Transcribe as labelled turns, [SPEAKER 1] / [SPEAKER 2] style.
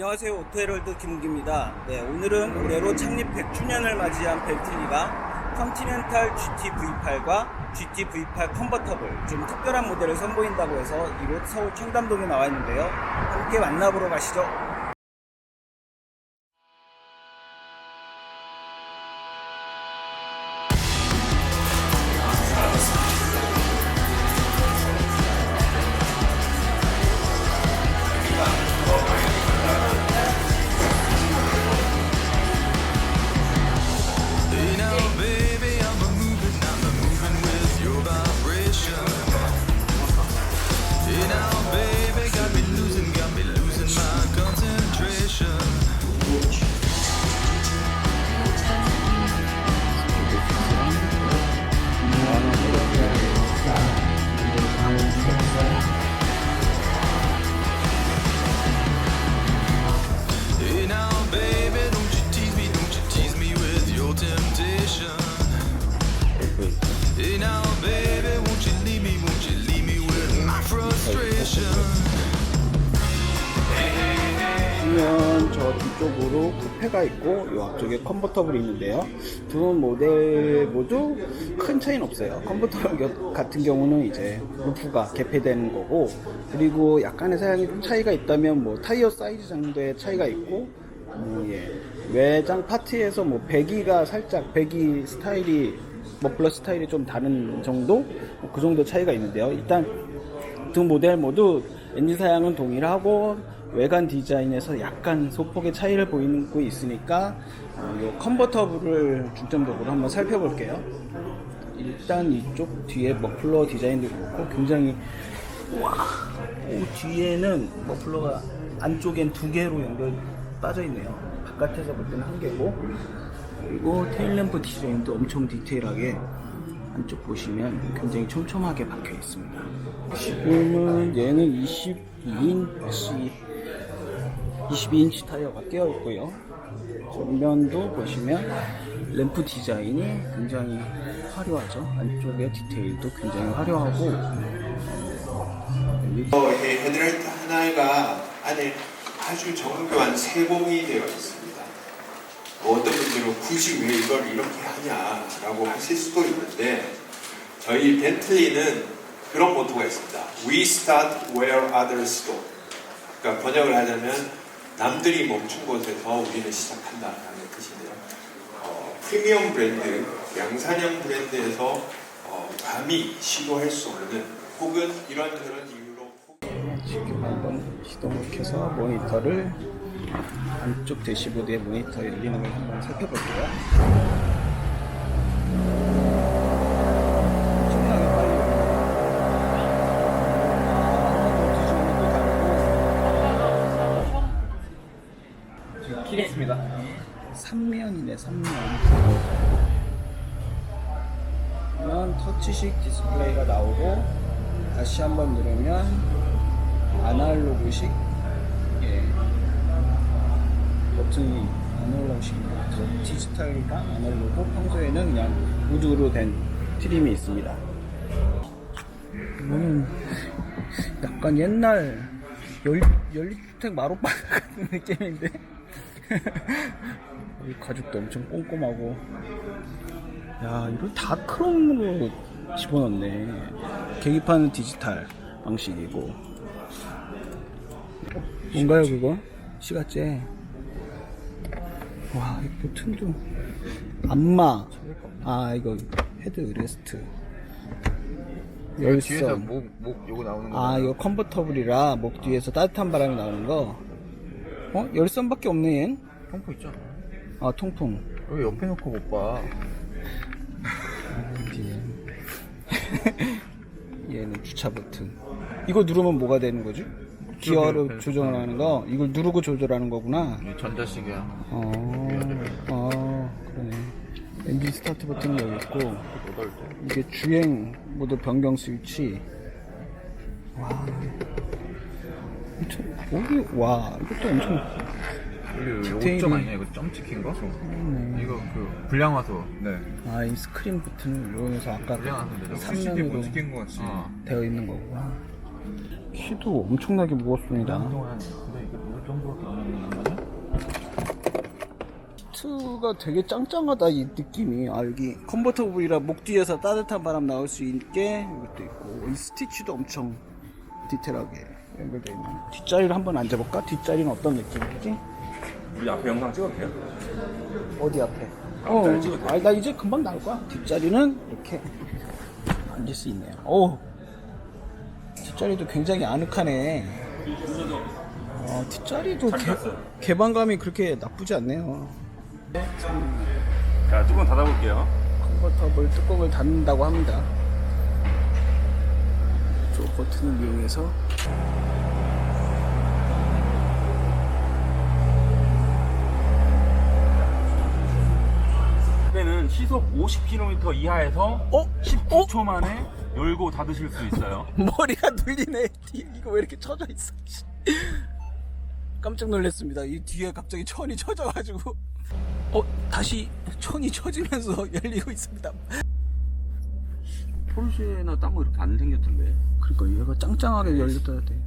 [SPEAKER 1] 안녕하세요. 오토헤럴드 김웅기입니다. 네, 오늘은 올해로 창립 100주년을 맞이한 벤틀리가 컨티넨탈 GT V8과 GT V8 컨버터블 좀 특별한 모델을 선보인다고 해서 이곳 서울 청담동에 나와 있는데요. 함께 만나보러 가시죠. 보면 저 뒤쪽으로 쿠페가 있고 이 앞쪽에 컨버터블이 있는데요. 두 모델 모두 큰 차이는 없어요. 컨버터블 겨- 같은 경우는 이제 루프가 개폐되는 거고 그리고 약간의 사양이 좀 차이가 있다면 뭐 타이어 사이즈 정도의 차이가 있고 뭐 예. 외장 파트에서 뭐 배기가 살짝 배기 스타일이 머플러 스타일이 좀 다른 정도 뭐그 정도 차이가 있는데요. 일단 두 모델 모두 엔진 사양은 동일하고 외관 디자인에서 약간 소폭의 차이를 보이고 있으니까 어, 이 컨버터블을 중점적으로 한번 살펴볼게요. 일단 이쪽 뒤에 머플러 디자인도 그렇고 굉장히 와 오, 뒤에는 머플러가 안쪽엔 두 개로 연결 빠져 있네요. 바깥에서 볼 때는 한 개고 그리고 테일램프 디자인도 엄청 디테일하게 안쪽 보시면 굉장히 촘촘하게 박혀 있습니다. 지금은 얘는 22인치 22인치 타이어가 끼어 있고요. 전면도 보시면 램프 디자인이 굉장히 화려하죠. 안쪽에 디테일도 굉장히 화려하고 여기
[SPEAKER 2] 어, 이 헤드라이트 하나가 안에 아주 정교한 세공이 되어 있습니다. 뭐 굳이 왜 이걸 이렇게 하냐라고 하실 수도 있는데 저희 벤틀리는 그런 모토가 있습니다. We start where others stop. 그러니까 번역을 하자면 남들이 멈춘 곳에서 우리는 시작한다라는 뜻인데요. 어, 프리미엄 브랜드, 양산형 브랜드에서 어, 감히 시도할 수 없는 혹은 이런 저런 이유로
[SPEAKER 1] 지금 한번 시동을 켜서 모니터를 안쪽 대시보드의 모니터 열리는 걸 한번 살펴볼게요. 엄청나게 빨리 열려요. 키겠습니다. 3면이네, 3면. 그러면 터치식 디스플레이가 나오고 다시 한번 누르면 아날로그식 예, 버튼이 아날로그식입니다. 그래서 디지털과 아날로그 평소에는 그냥 우드로 된 트림이 있습니다. 이거는 약간 옛날 열, 연립주택 마루방 같은 느낌인데 이 가죽도 엄청 꼼꼼하고 야 이걸 다 크롬으로 집어넣네 계기판은 디지털 방식이고 뭔가요 그거? 시가째 와 이거 버튼도 안마 아 이거 헤드 레스트
[SPEAKER 3] 뒤에서
[SPEAKER 1] 열선
[SPEAKER 3] 목, 목 요거 나오는 거.
[SPEAKER 1] 아 이거 컨버터블이라 목 뒤에서 따뜻한 바람이 나오는 거 어? 열선밖에 없네 얜?
[SPEAKER 3] 펌프 있잖아.
[SPEAKER 1] 아 통풍
[SPEAKER 3] 왜 옆에 놓고 못 봐?
[SPEAKER 1] 얘는 주차 버튼. 이거 누르면 뭐가 되는 거지? 기어를 조정하는 거. 이걸 누르고 조절하는 거구나.
[SPEAKER 3] 이 전자식이야.
[SPEAKER 1] 어, 어, 그러네. 엔진 스타트 버튼이 여기 있고. 이게 주행 모드 변경 스위치. 와. 엄청, 여기, 와, 이것도 엄청,
[SPEAKER 3] 이게
[SPEAKER 1] 디테일이-
[SPEAKER 3] 요점 아니야? 이거 점 찍힌 거? 이거 그 불량 화소. 네.
[SPEAKER 1] 아, 이 스크린 버튼을 이용해서 아까
[SPEAKER 3] 불량 화소인데 저거.
[SPEAKER 1] 3면으로
[SPEAKER 3] 찍힌 거 같이. 어.
[SPEAKER 1] 되어 있는 거구나. 키도 엄청나게 무겁습니다. 시트가 되게 짱짱하다 이 느낌이 아 여기 컨버터블이라 목 뒤에서 따뜻한 바람 나올 수 있게 이것도 있고 이 스티치도 엄청 디테일하게 연결되어 있는 뒷자리를 한번 앉아볼까? 뒷자리는 어떤 느낌이지?
[SPEAKER 4] 우리 앞에 영상 찍어도 돼요?
[SPEAKER 1] 어디 앞에?
[SPEAKER 4] 돼?
[SPEAKER 1] 아니 나 이제 금방 나올 거야 뒷자리는 이렇게 앉을 수 있네요 오 뒷자리도 굉장히 아늑하네 어, 뒷자리도 개, 개방감이 그렇게 나쁘지 않네요
[SPEAKER 4] 자, 뚜껑 닫아볼게요.
[SPEAKER 1] 컨버터블 뚜껑을 닫는다고 합니다. 저 버튼을 이용해서
[SPEAKER 4] 시속 50km 이하에서
[SPEAKER 1] 어?
[SPEAKER 4] 19초 만에 열고 닫으실 수 있어요.
[SPEAKER 1] 머리가 눌리네. 이거 왜 이렇게 쳐져 있어? 씨. 깜짝 놀랐습니다. 이 뒤에 갑자기 천이 쳐져가지고 어 다시 천이 쳐지면서 열리고 있습니다.
[SPEAKER 4] 포르쉐나 딴 거 이렇게 안 생겼던데.
[SPEAKER 1] 그러니까 얘가 짱짱하게 열렸다 돼.